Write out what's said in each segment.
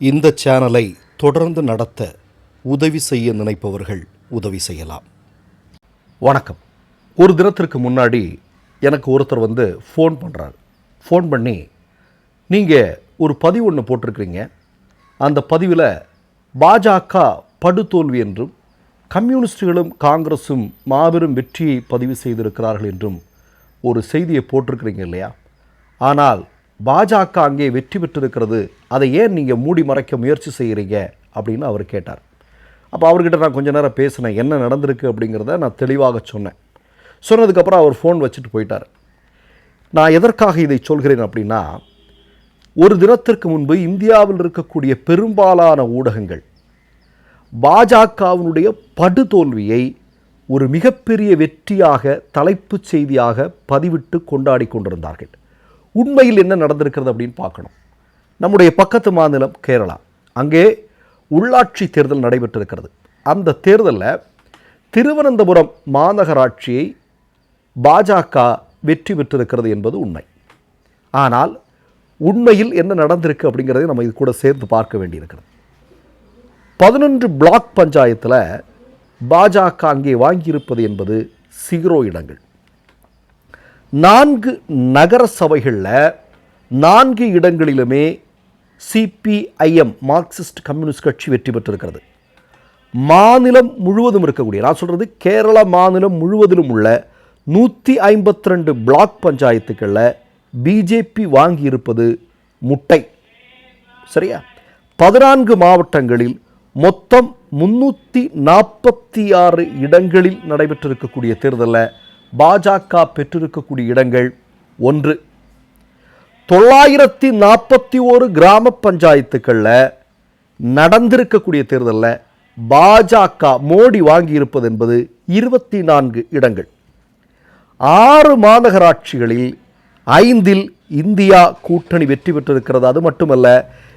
இந்த சேனலை தொடர்ந்து நடத்த உதவி செய்ய நினைப்பவர்கள் உதவி செய்யலாம். வணக்கம். ஒரு தினத்திற்கு முன்னாடி எனக்கு ஒருத்தர் வந்து ஃபோன் பண்ணுறாரு ஃபோன் பண்ணி நீங்கள் ஒரு பதிவு ஒன்று போட்டிருக்கிறீங்க. அந்த பதிவில் பாஜக படுதோல்வி என்றும் கம்யூனிஸ்டுகளும் காங்கிரஸும் மாபெரும் வெற்றியை பதிவு செய்திருக்கிறார்கள் என்றும் ஒரு செய்தியை போட்டிருக்கிறீங்க இல்லையா? ஆனால் பாஜக அங்கே வெற்றி பெற்றிருக்கிறது. அதை ஏன் நீங்கள் மூடி மறைக்க முயற்சி செய்கிறீங்க அப்படின்னு அவர் கேட்டார். அப்போ அவர்கிட்ட நான் கொஞ்ச நேரம் பேசினேன். என்ன நடந்திருக்கு அப்படிங்கிறத நான் தெளிவாக சொன்னேன். சொன்னதுக்கப்புறம் அவர் ஃபோன் வச்சுட்டு போயிட்டார். நான் எதற்காக இதை சொல்கிறேன் அப்படின்னா ஒரு தினத்திற்கு முன்பு இந்தியாவில் இருக்கக்கூடிய பெரும்பாலான ஊடகங்கள் பாஜகவினுடைய படுதோல்வியை ஒரு மிகப்பெரிய வெற்றியாக தலைப்புச் செய்தியாக பதிவிட்டு கொண்டாடி கொண்டிருந்தார்கள். உண்மையில் என்ன நடந்திருக்கிறது அப்படின்னு பார்க்கணும். நம்முடைய பக்கத்து மாநிலம் கேரளா. அங்கே உள்ளாட்சி தேர்தல் நடைபெற்றிருக்கிறது. அந்த தேர்தலில் திருவனந்தபுரம் மாநகராட்சியை பாஜக வெற்றி பெற்றிருக்கிறது என்பது உண்மை. ஆனால் உண்மையில் என்ன நடந்திருக்கு அப்படிங்கிறதை நம்ம இது கூட சேர்ந்து பார்க்க வேண்டியிருக்கிறது. பதினொன்று பிளாக் பஞ்சாயத்தில் பாஜக அங்கே வாங்கியிருப்பது என்பது சிக்ரோ இடங்கள். நான்கு நகர சபைகளில் நான்கு இடங்களிலுமே சிபிஐஎம் மார்க்சிஸ்ட் கம்யூனிஸ்ட் கட்சி வெற்றி பெற்றிருக்கிறது. மாநிலம் முழுவதும் இருக்கக்கூடிய நான் சொல்கிறது கேரள மாநிலம் முழுவதிலும் உள்ள நூற்றி ஐம்பத்தி ரெண்டு பிளாக் பஞ்சாயத்துக்களில் பிஜேபி வாங்கியிருப்பது முட்டை. சரியா? பதினான்கு மாவட்டங்களில் மொத்தம் முன்னூற்றி நாற்பத்தி ஆறு இடங்களில் நடைபெற்றிருக்கக்கூடிய தேர்தலில் பாஜக பெற்றிருக்கக்கூடிய இடங்கள் ஒன்று. தொள்ளாயிரத்தி நாற்பத்தி ஒரு கிராம பஞ்சாயத்துக்களில் நடந்திருக்கக்கூடிய தேர்தலில் பாஜக மோடி வாங்கியிருப்பது என்பது இருபத்தி நான்கு இடங்கள். ஆறு மாநகராட்சிகளில் ஐந்தில் இந்தியா கூட்டணி வெற்றி பெற்றிருக்கிறது. அது மட்டுமல்ல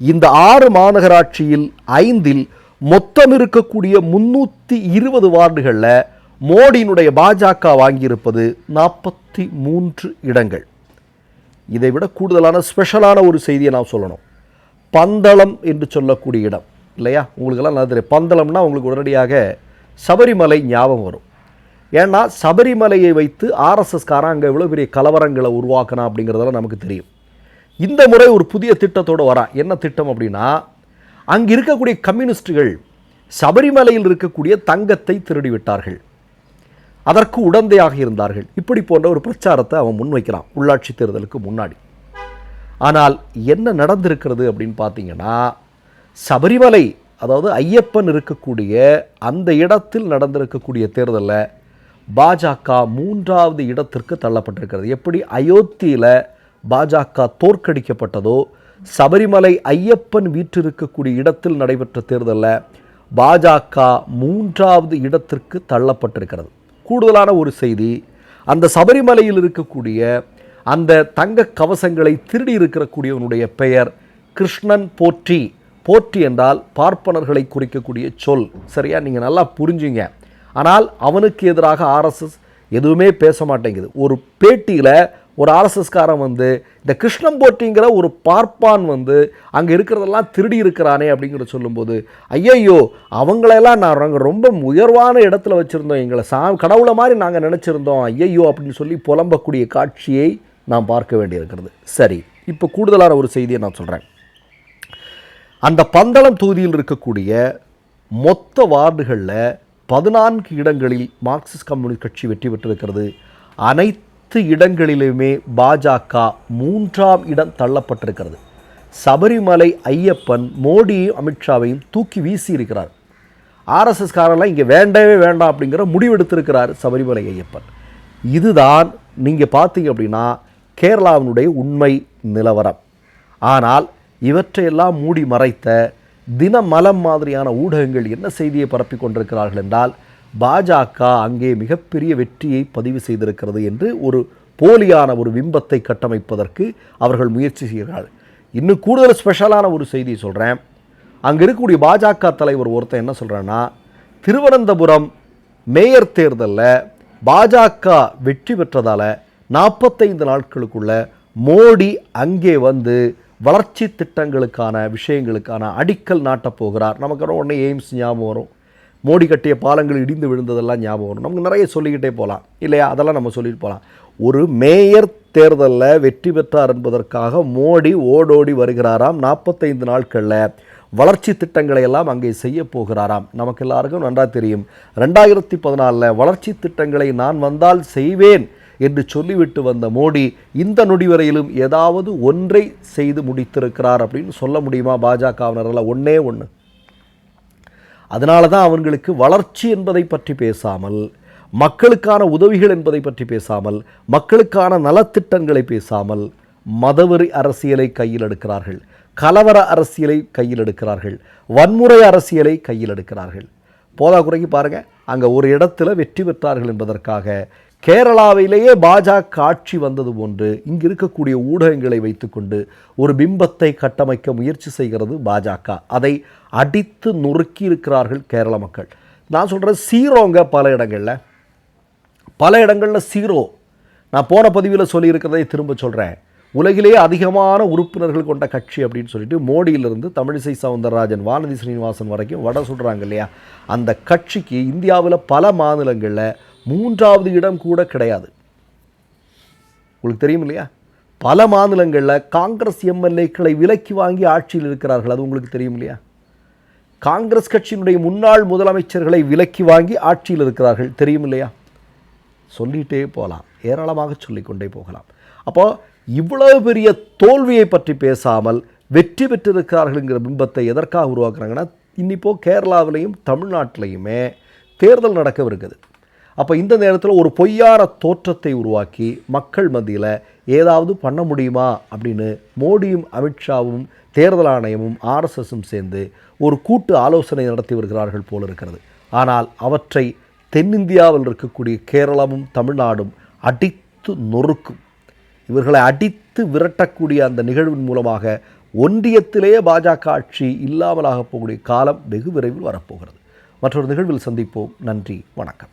இந்த ஆறு மாநகராட்சியில் ஐந்தில் மொத்தம் இருக்கக்கூடிய முன்னூற்றி இருபது வார்டுகளில் மோடியினுடைய பாஜக வாங்கியிருப்பது நாற்பத்தி மூன்று இடங்கள். இதை விட கூடுதலான ஸ்பெஷலான ஒரு செய்தியை நான் சொல்லணும். பந்தளம் என்று சொல்லக்கூடிய இடம் இல்லையா? உங்களுக்கெல்லாம் நல்லா தெரியும். பந்தளம்னா உங்களுக்கு உடனடியாக சபரிமலை ஞாபகம் வரும். ஏன்னா சபரிமலையை வைத்து ஆர்எஸ்எஸ்காரன் அங்கே இவ்வளோ பெரிய கலவரங்களை உருவாக்கணும் அப்படிங்கிறதெல்லாம் நமக்கு தெரியும். இந்த முறை ஒரு புதிய திட்டத்தோடு வரான். என்ன திட்டம் அப்படின்னா அங்கே இருக்கக்கூடிய கம்யூனிஸ்டுகள் சபரிமலையில் இருக்கக்கூடிய தங்கத்தை திருடிவிட்டார்கள் அதற்கு உடந்தையாக இருந்தார்கள். இப்படி போன்ற ஒரு பிரச்சாரத்தை அவன் முன்வைக்கிறான் உள்ளாட்சி தேர்தலுக்கு முன்னாடி. ஆனால் என்ன நடந்திருக்கிறது அப்படின்னு பார்த்தீங்கன்னா சபரிமலை அதாவது ஐயப்பன் இருக்கக்கூடிய அந்த இடத்தில் நடந்திருக்கக்கூடிய தேர்தலில் பாஜக மூன்றாவது இடத்திற்கு தள்ளப்பட்டிருக்கிறது. எப்படி அயோத்தியில் பாஜக தோற்கடிக்கப்பட்டதோ சபரிமலை ஐயப்பன் வீற்றிருக்கக்கூடிய இடத்தில் நடைபெற்ற தேர்தலில் பாஜக மூன்றாவது இடத்திற்கு தள்ளப்பட்டிருக்கிறது. கூடுதலான ஒரு செய்தி அந்த சபரிமலையில் இருக்கக்கூடிய அந்த தங்க கவசங்களை திருடி இருக்கக்கூடியவனுடைய பெயர் கிருஷ்ணன் போற்றி. போற்றி என்றால் பார்ப்பனர்களை குறிக்கக்கூடிய சொல். சரியா? நீங்கள் நல்லா புரிஞ்சுங்க. ஆனால் அவனுக்கு எதிராக ஆர்எஸ்எஸ் எதுவுமே பேச மாட்டேங்குது. ஒரு பேட்டியில் ஒரு ஆர்எஸ்எஸ்காரன் வந்து இந்த கிருஷ்ணம்போட்டிங்கிற ஒரு பார்ப்பான் வந்து அங்கே இருக்கிறதெல்லாம் திருடி இருக்கிறானே அப்படிங்கிற சொல்லும்போது ஐயையோ அவங்களெல்லாம் நாங்கள் ரொம்ப உயர்வான இடத்துல வச்சுருந்தோம். எங்களை சா கடவுளை மாதிரி நாங்கள் நினச்சிருந்தோம். ஐயையோ அப்படின்னு சொல்லி புலம்பக்கூடிய காட்சியை நாம் பார்க்க வேண்டியிருக்கிறது. சரி இப்போ கூடுதலான ஒரு செய்தியை நான் சொல்கிறேன் அந்த பந்தளம் தொகுதியில் இருக்கக்கூடிய மொத்த வார்டுகளில் பதினான்கு இடங்களில் மார்க்சிஸ்ட் கம்யூனிஸ்ட் கட்சி வெற்றி பெற்றிருக்கிறது. அனைத்து இடங்களிலுமே பாஜக மூன்றாம் இடம் தள்ளப்பட்டிருக்கிறது. சபரிமலை ஐயப்பன் மோடியும் அமித்ஷாவையும் தூக்கி வீசி இருக்கிறார் ஆர்எஸ்எஸ் காரெல்லாம் இங்கே வேண்டவே வேண்டாம் அப்படிங்கிற முடிவெடுத்திருக்கிறார் சபரிமலை ஐயப்பன். இதுதான் நீங்கள் பார்த்தீங்க அப்படின்னா கேரளாவினுடைய உண்மை நிலவரம். ஆனால் இவற்றையெல்லாம் மூடி மறைத்த தினமலம் மாதிரியான ஊடகங்கள் என்ன செய்தியை பரப்பி கொண்டிருக்கிறார்கள் என்றால் பாஜக அங்கே மிகப்பெரிய வெற்றியை பதிவு செய்திருக்கிறது என்று ஒரு போலியான ஒரு பிம்பத்தை கட்டமைப்பதற்கு அவர்கள் முயற்சி செய்கிறார்கள் இன்னும் கூடுதல் ஸ்பெஷலான ஒரு செய்தியை சொல்கிறேன் அங்கே இருக்கக்கூடிய பாஜக தலைவர் ஒருத்தன் என்ன சொல்கிறான்னா திருவனந்தபுரம் மேயர் தேர்தலில் பாஜக வெற்றி பெற்றதால் நாற்பத்தைந்து நாட்களுக்குள்ள மோடி அங்கே வந்து வளர்ச்சி திட்டங்களுக்கான விஷயங்களுக்கான அடிக்கல் நாட்டப் போகிறார். நமக்கு உடனே எய்ம்ஸ் ஞாபகம் வரும். மோடி கட்டிய பாலங்கள் இடிந்து விழுந்ததெல்லாம் ஞாபகம் வரும். நமக்கு நிறைய சொல்லிக்கிட்டே போகலாம். இல்லையா? அதெல்லாம் நம்ம சொல்லிட்டு போகலாம். ஒரு மேயர் தேர்தலில் வெற்றி பெற்றார் என்பதற்காக மோடி ஓடோடி வருகிறாராம் நாற்பத்தைந்து நாட்களில். வளர்ச்சி திட்டங்களை எல்லாம் அங்கே செய்ய போகிறாராம். நமக்கு எல்லாருக்கும் நன்றாக தெரியும். ரெண்டாயிரத்தி பதினாலில் வளர்ச்சி திட்டங்களை நான் வந்தால் செய்வேன் என்று சொல்லிவிட்டு வந்த மோடி இந்த நொடி வரையிலும் ஏதாவது ஒன்றை செய்து முடித்திருக்கிறார் அப்படின்னு சொல்ல முடியுமா? பாஜகவினரில் ஒன்றே ஒன்று அதனால தான் அவர்களுக்கு வளர்ச்சி என்பதை பற்றி பேசாமல் மக்களுக்கான உதவிகள் என்பதை பற்றி பேசாமல் மக்களுக்கான நலத்திட்டங்களை பேசாமல் மதவெறி அரசியலை கையில் எடுக்கிறார்கள் கலவர அரசியலை கையில் எடுக்கிறார்கள் வன்முறை அரசியலை கையில் எடுக்கிறார்கள். போதா குறைக்கு பாருங்கள் அங்கே ஒரு இடத்துல வெற்றி பெற்றார்கள் என்பதற்காக கேரளாவிலேயே பாஜக ஆட்சி வந்தது போன்று இங்கு இருக்கக்கூடிய ஊடகங்களை வைத்துக்கொண்டு ஒரு பிம்பத்தை கட்டமைக்க முயற்சி செய்கிறது பாஜக. அதை அடித்து நொறுக்கி இருக்கிறார்கள் கேரள மக்கள். நான் சொல்கிறேன் சீரோங்க பல இடங்களில். பல இடங்களில் சீரோ. நான் போன பதிவில் சொல்லியிருக்கிறதை திரும்ப சொல்கிறேன் உலகிலேயே அதிகமான உறுப்பினர்கள் கொண்ட கட்சி அப்படின்னு சொல்லிட்டு மோடியிலிருந்து தமிழிசை சவுந்தரராஜன் வானதி ஸ்ரீனிவாசன் வரைக்கும் வட சொல்கிறாங்க இல்லையா? அந்த கட்சிக்கு இந்தியாவில் பல மாநிலங்களில் மூன்றாவது இடம் கூட கிடையாது. உங்களுக்கு தெரியும் இல்லையா? பல மாநிலங்களில் காங்கிரஸ் எம்எல்ஏக்களை விலக்கி வாங்கி ஆட்சியில் இருக்கிறார்கள். அது உங்களுக்கு தெரியும் இல்லையா? காங்கிரஸ் கட்சியினுடைய முன்னாள் முதலமைச்சர்களை விலக்கி வாங்கி ஆட்சியில் இருக்கிறார்கள். தெரியும் இல்லையா? சொல்லிகிட்டே போகலாம். ஏராளமாக சொல்லிக்கொண்டே போகலாம். அப்போ இவ்வளவு பெரிய தோல்வியை பற்றி பேசாமல் வெற்றி பெற்றிருக்கிறார்கள்ங்கிற பிம்பத்தை எதற்காக உருவாக்குறாங்கன்னா இன்னிப்போ கேரளாவிலையும் தமிழ்நாட்டிலையுமே தேர்தல் நடக்கவிருக்குது. அப்போ இந்த நேரத்தில் ஒரு பொய்யான தோற்றத்தை உருவாக்கி மக்கள் மத்தியில் ஏதாவது பண்ண முடியுமா அப்படின்னு மோடியும் அமித்ஷாவும் தேர்தல் ஆணையமும் ஆர்எஸ்எஸும் சேர்ந்து ஒரு கூட்டு ஆலோசனை நடத்தி வருகிறார்கள் போல் இருக்கிறது. ஆனால் அவற்றை தென்னிந்தியாவில் இருக்கக்கூடிய கேரளமும் தமிழ்நாடும் அடித்து நொறுக்கும். இவர்களை அடித்து விரட்டக்கூடிய அந்த நிகழ்வின் மூலமாக ஒன்றியத்திலேயே பாஜக ஆட்சி இல்லாமலாக போகக்கூடிய காலம் வெகு விரைவில் வரப்போகிறது. மற்றொரு நிகழ்வில் சந்திப்போம். நன்றி. வணக்கம்.